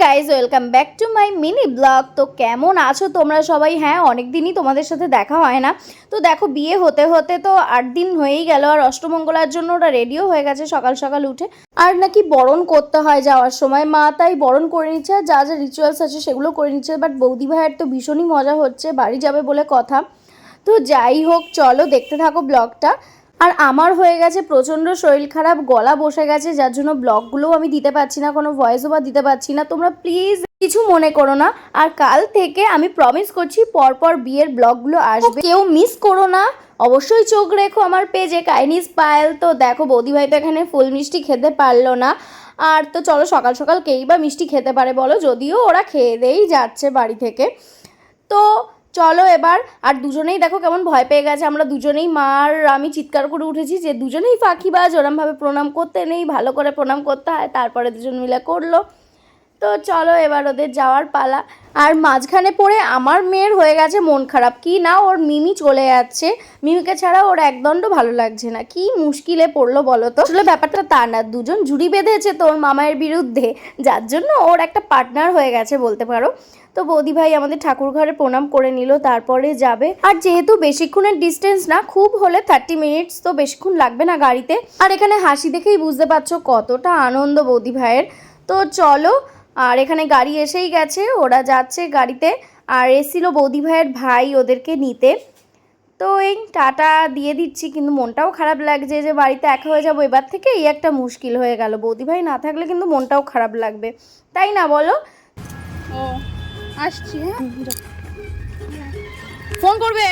Guys welcome back to my mini blog তো কেমন আছো তোমরা সবাই? হ্যাঁ অনেক দিনই তোমাদের সাথে দেখা হয় না। তো দেখো, বিয়ে হতে হতে তো আট দিন হয়েই গেল আর অষ্টমঙ্গলার জন্য ওরা রেডিও হয়ে গেছে সকাল সকাল উঠে। আর নাকি বরণ করতে হয় যাওয়ার সময়। মা তাই বরণ করে নিচ্ছে, আর যা যা রিচুয়ালস আছে সেগুলো করে নিচ্ছে। বাট বৌদি ভাইয়ের তো ভীষণই মজা হচ্ছে, বাড়ি যাবে বলে কথা। তো যাই হোক, চলো দেখতে থাকো ব্লগটা আর আমার হয়ে গেছে প্রচণ্ড শরীর খারাপ, গলা বসে গেছে, যার জন্য ব্লগগুলোও আমি দিতে পারছি না, কোনো ভয়েস ওভার দিতে পারছি না। তোমরা প্লিজ কিছু মনে করো না। আর কাল থেকে আমি প্রমিস করছি পরপর বিয়ের ব্লগগুলো আসবে। কেউ মিস করো না। অবশ্যই চোখ রেখো আমার পেজে কাইনিস পায়েল তো দেখো বৌদি ভাই তো এখানে ফুল মিষ্টি খেতে পারল না। আর তো চলো সকাল সকাল কেই বা মিষ্টি খেতে পারে বলো, যদিও ওরা খেয়ে দেই যাচ্ছে বাড়ি থেকে। তো চলো এবার। আর দুজনেই দেখো কেমন ভয় পেয়ে গেছে। আমরা দুজনেই মার আমি চিৎকার করে উঠেছি যে দুজনেই ফাঁকিবাজ। ওরমভাবে প্রণাম করতে নেই, ভালো করে প্রণাম করতে হয়। তারপরে দুজন মিলে করল। তো চলো এবার ওদের যাওয়ার পালা। আর মাঝখানে পড়ে আমার মেয়ের হয়ে গেছে মন খারাপ। কি না ওর মিমি চলে যাচ্ছে। মিমিকে ছাড়া ওর একদণ্ড ভালো লাগছে না। কি মুশকিলে পড়ল বলো তো? আসলে ব্যাপারটা তা না। দুজন জুড়ি বেঁধেছে তোর মামায়ের বিরুদ্ধে। যার জন্য ওর একটা পার্টনার হয়ে গেছে বলতে পারো। তো বৌদি ভাই আমাদের ঠাকুর ঘরে প্রণাম করে নিল, তারপরে যাবে। আর যেহেতু বেশিক্ষণের ডিস্টেন্স না, খুব হলে থার্টি মিনিটস তো বেশিক্ষণ লাগবে না গাড়িতে। আর এখানে হাসি দেখেই বুঝতে পারছ কতটা আনন্দ বৌদি ভাইয়ের। তো চলো আর এখানে গাড়ি এসেই গেছে ওরা যাচ্ছে গাড়িতে। আর এসেছিল বৌদি ভাইয়ের ভাই ওদেরকে নিতে। তো এই টাটা দিয়ে দিচ্ছি কিন্তু মনটাও খারাপ লাগছে যে বাড়িতে একা হয়ে যাব। এবার থেকে এই একটা মুশকিল হয়ে গেল। বৌদি ভাই না থাকলে কিন্তু মনটাও খারাপ লাগবে। তাই না বলো? ও আসছি হ্যাঁ। ফোন করবে?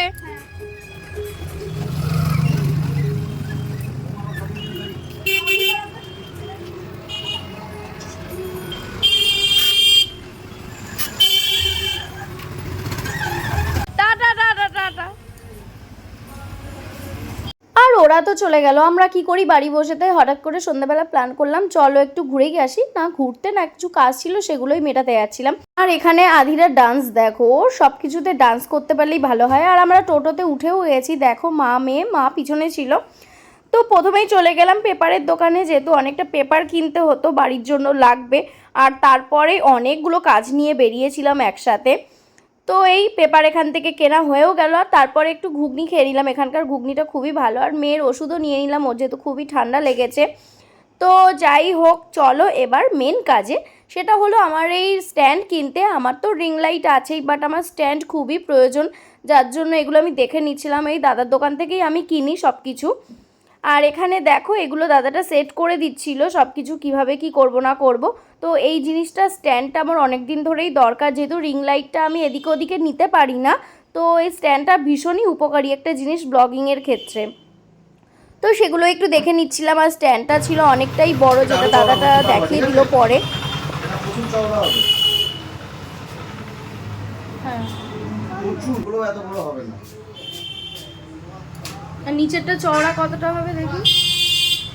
ওরা তো চলে গেল। আমরা কি করি? বাড়ি বসেতে হঠাৎ করে সন্ধ্যাবেলা প্ল্যান করলাম, চলো একটু ঘুরে গিয়ে আসি। না, ঘুরতে না কিছু কাজ ছিল সেগুলোই মেটাতে যাচ্ছিলাম। আর এখানে আধিরা ডান্স দেখো সব কিছুতে ডান্স করতে পারলেই ভালো হয়। আর আমরা টোটোতে উঠেও গেছি, দেখো মা, মেয়ে, মা পিছনে ছিল। তো প্রথমেই চলে গেলাম পেপারের দোকানে, যেহেতু অনেকটা পেপার কিনতে হতো, বাড়ির জন্য লাগবে। আর তারপরে অনেকগুলো কাজ নিয়ে বেরিয়েছিলাম একসাথে। তো এই পেপার এখান থেকে কেনা হয়েও গেল আর তারপরে একটু ঘুগনি খেয়ে নিলাম। এখানকার ঘুগনিটা খুবই ভালো আর মেয়ের ওষুধও নিয়ে নিলাম, ওর যেহেতু খুবই ঠান্ডা লেগেছে। তো যাই হোক, চলো এবার মেন কাজে। সেটা হলো আমার এই স্ট্যান্ড কিনতে। আমার তো রিং লাইট আছেই বাট আমার স্ট্যান্ড খুবই প্রয়োজন। যার জন্য এগুলো আমি দেখে নিচ্ছিলাম। এই দাদার দোকান থেকেই আমি কিনি সব কিছু আর এখানে দেখো এগুলো দাদাটা সেট করে দিচ্ছিল সব কিছু কীভাবে কি করব না করব। তো এই জিনিসটা স্ট্যান্ডটা আমার অনেক দিন ধরেই দরকার যেহেতু রিং লাইটটা আমি এদিকে ওদিকে নিতে পারি না। তো এই স্ট্যান্ডটা ভীষণই উপকারী একটা জিনিস ব্লগিংয়ের ক্ষেত্রে। তো সেগুলো একটু দেখে নিচ্ছিলাম আর স্ট্যান্ডটা ছিল অনেকটাই বড় যেটা দাদাটা দেখিয়ে দিল পরে। হ্যাঁ। এত বড় হবে না। আর নিচেরটা চওড়া কতটা হবে দেখি?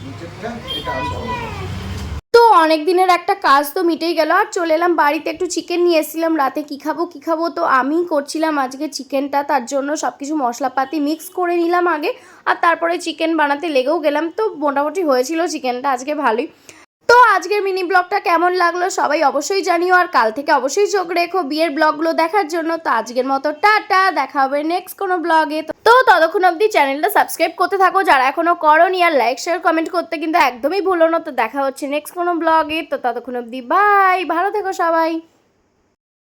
নিচেরটা এটা আরও বড় হবে। তো অনেক দিনের একটা কাজ তো মিটেই গেল আর চলে এলাম বাড়িতে। একটু চিকেন নিয়ে এসেছিলাম রাতে কী খাব কী খাব তো আমি করছিলাম আজকে চিকেনটা তার জন্য সব কিছু মশলাপাতি মিক্স করে নিলাম আগে। আর তারপরে চিকেন বানাতে লেগেও গেলাম তো মোটামুটি হয়েছিল চিকেনটা আজকে ভালোই। তো আজকের মিনি ব্লগটা কেমন লাগল সবাই অবশ্যই জানিও, আর কাল থেকে অবশ্যই চোখ রেখো বিয়ের ব্লগগুলো দেখার জন্য। তো আজকের মতো টাটা, দেখা হবে নেক্সট কোনো ব্লগে। তো ততক্ষণ অবধি চ্যানেলটা সাবস্ক্রাইব করতে থাকো, যারা এখনও করনি আর লাইক শেয়ার কমেন্ট করতে কিন্তু একদমই ভুলো না। তো দেখা হচ্ছে নেক্সট কোনো ব্লগে। তো ততক্ষণ অবধি বাই ভালো থেকো সবাই।